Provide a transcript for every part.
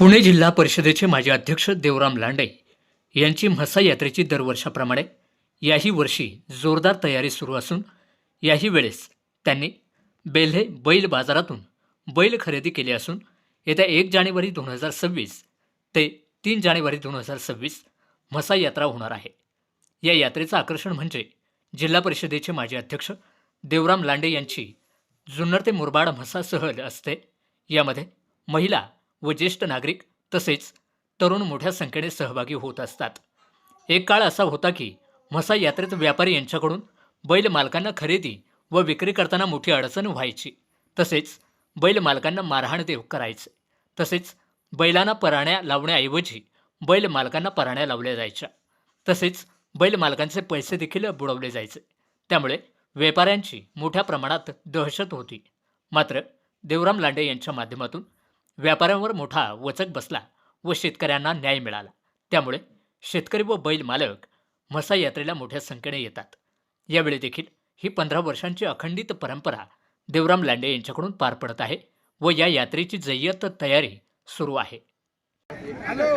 पुणे जिल्हा परिषदेचे माजी अध्यक्ष देवराम लांडे यांची म्हसा यात्रेची दरवर्षाप्रमाणे याही वर्षी जोरदार तयारी सुरू असून याही वेळेस त्यांनी बेल्हे बैल बाजारातून बैल खरेदी केले असून येत्या एक जानेवारी दोन हजार सव्वीस ते तीन जानेवारी दोन हजार सव्वीस म्हसा यात्रा होणार आहे. या यात्रेचं आकर्षण म्हणजे जिल्हा परिषदेचे माजी अध्यक्ष देवराम लांडे यांची जुन्नर ते मुरबाड म्हसा सहल असते. यामध्ये महिला व ज्येष्ठ नागरिक तसेच तरुण मोठ्या संख्येने सहभागी होत असतात. एक काळ असा होता की म्हसा यात्रेत व्यापारी यांच्याकडून बैल मालकांना खरेदी व विक्री करताना मोठी अडचण व्हायची. तसेच बैल मालकांना मारहाण देव करायचे. तसेच बैलांना पराण्या लावण्याऐवजी बैल मालकांना पराण्या लावल्या जायच्या. तसेच बैल मालकांचे पैसे देखील बुडवले जायचे. त्यामुळे व्यापाऱ्यांची मोठ्या प्रमाणात दहशत होती. मात्र देवराम लांडे यांच्या माध्यमातून व्यापाऱ्यांवर मोठा वचक बसला व शेतकऱ्यांना न्याय मिळाला. त्यामुळे शेतकरी व बैल मालक म्हसा यात्रेला मोठ्या संख्येने येतात. यावेळी देखील ही पंधरा वर्षांची अखंडित परंपरा देवराम लांडे यांच्याकडून पार पडत आहे व या यात्रेची जय्यत तयारी सुरू आहे. हॅलो!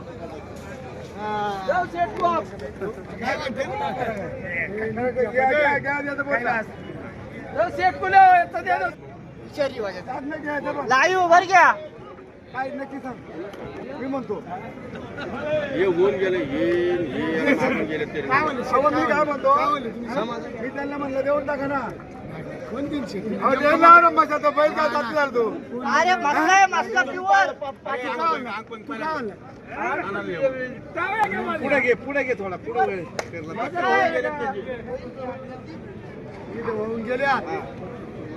लाईव्ह वर घ्या. काय नक्की सांग मी म्हणतो? हे होऊन गेले मी काय म्हणतो? मी त्यांना म्हणलं देऊन टाका ना. अहो, द्यायला ना मजा तो बैल काय जातला तू? अरे मस्त आहे मस्त प्युअर पुढे घे पुढे घे थोडा पुढे वेळ. गेल्या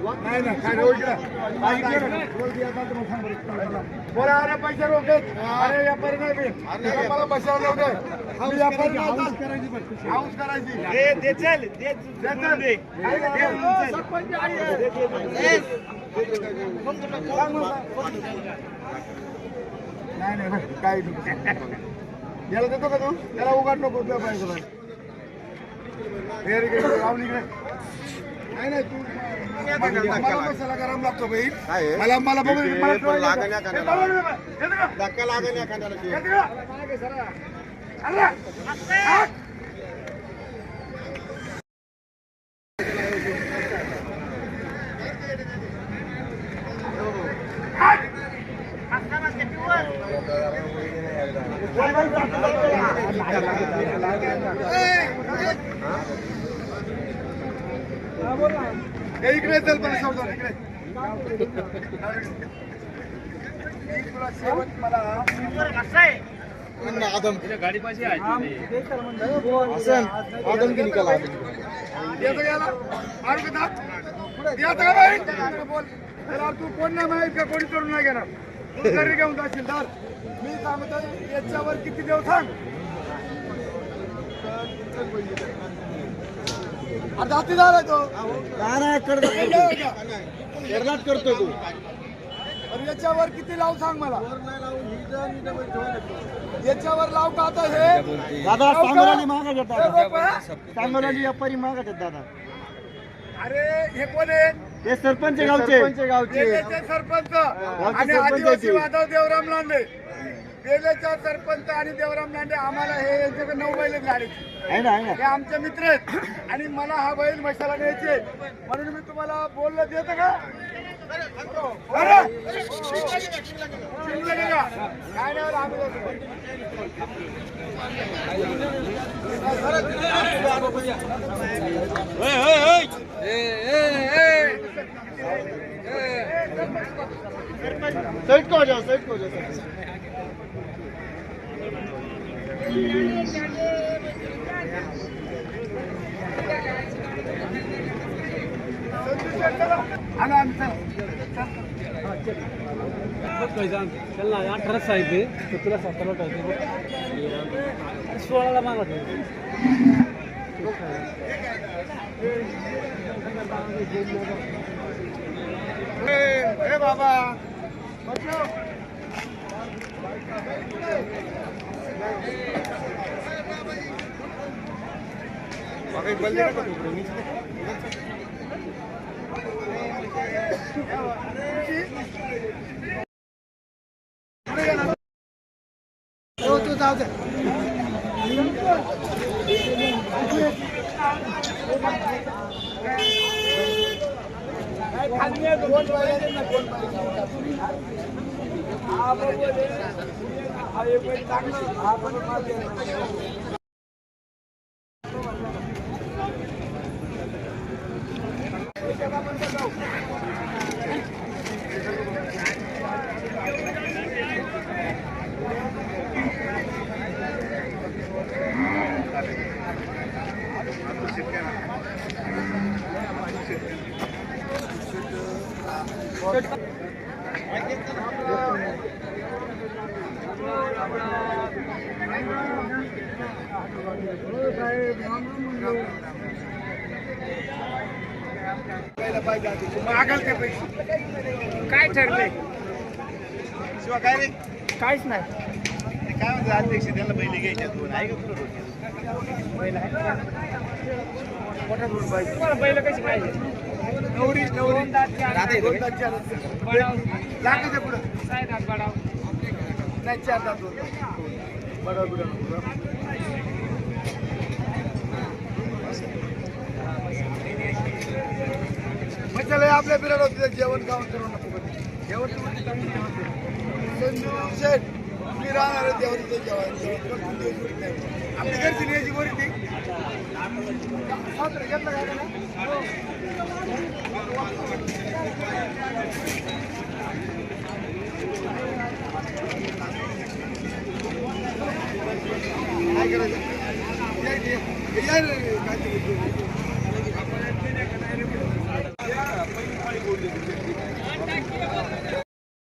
नाही ना काय रोज बोला अरे पैसे रोखे. अरे व्यापारी नाही मी. त्याला मला पैशावर नव्हते मी व्यापारी नव्हता हाऊस करायची दे दे चल दे चल. दे. नाही नाही नाही, काही नाही. याला देतो का तू? त्याला उघड नको तुला पाहिजे. हे राहुल इकडे. मसाला गरम लागतो बाई? मला मला बघू ते मला पण ठेवायला लागेल येतं. एखाद्याला. हे बघू दे बा. येतं का? धक्का लागेल एखाद्याला ते. येतं का? मागे सरा. अरे! हात! हे इकडे चल पण सावधान इकडे मी तुला शेवट मला येतं का याला? मारू का दाब? येतं का बाई? बोल. त्याला तू कोण नाही माहीत का कोणी करून नाही घेणार तू घरी घेऊन जाशील तर मी काय म्हणतो याच्यावर किती देऊ सांग अरे जातीदार आहे तो. कर्नाट करतो तू. अरे याच्यावर किती लाव सांग मला. याच्यावर लाव का आता हे? दादा? सांगोलाली मागत येत हे व्यापारी मागत येत दादा. अरे हे कोण आहे? हे सरपंच गावचे. बेलेचे सरपंच. आणि सरपंच आदिवासी. माधव देवराम लांडे. बेलेचा सरपंच आणि देवराम लांडे आम्हाला हे यांच्याकडे नऊ बैल ना हे आमचे मित्र आहेत. आणि मला हा बैल मशाला न्यायचे म्हणून मी तुम्हाला बोललं देतं का? काय नाही आम्ही. साईड को जाओ को जाओ चला. आणा, आणा, चला. त्यांना तुला सतरा पाहिजे सोळाला मागत बाबा बच्चो. हो, तू जाऊ दे. कोण पाहिजे ना, कोण पाहिजे? हा, बरोबर आहे. हा, एक बैल चांगला. हा, बरोबर माल गेला. पहिला पाहिजे आधी. मागाल ते पैसे काय ठरले शिवा काय रे? काहीच नाही. काय म्हणते अध्यक्ष त्याला पहिले घ्यायच्या दोन. आहे का तुला पाहिजे कशी नवरी नवरी. चार लागायचं पुढं बडाव नाही दात. बडा आपल्या बिराड होते जेवण खाऊन करू नको जेवण म्हणजे संजू शेठ राहणार जेवण जेवण दिवस नाही. आपली घरची न्यायची बरी ती? सासरे घेतलं काय का नाही?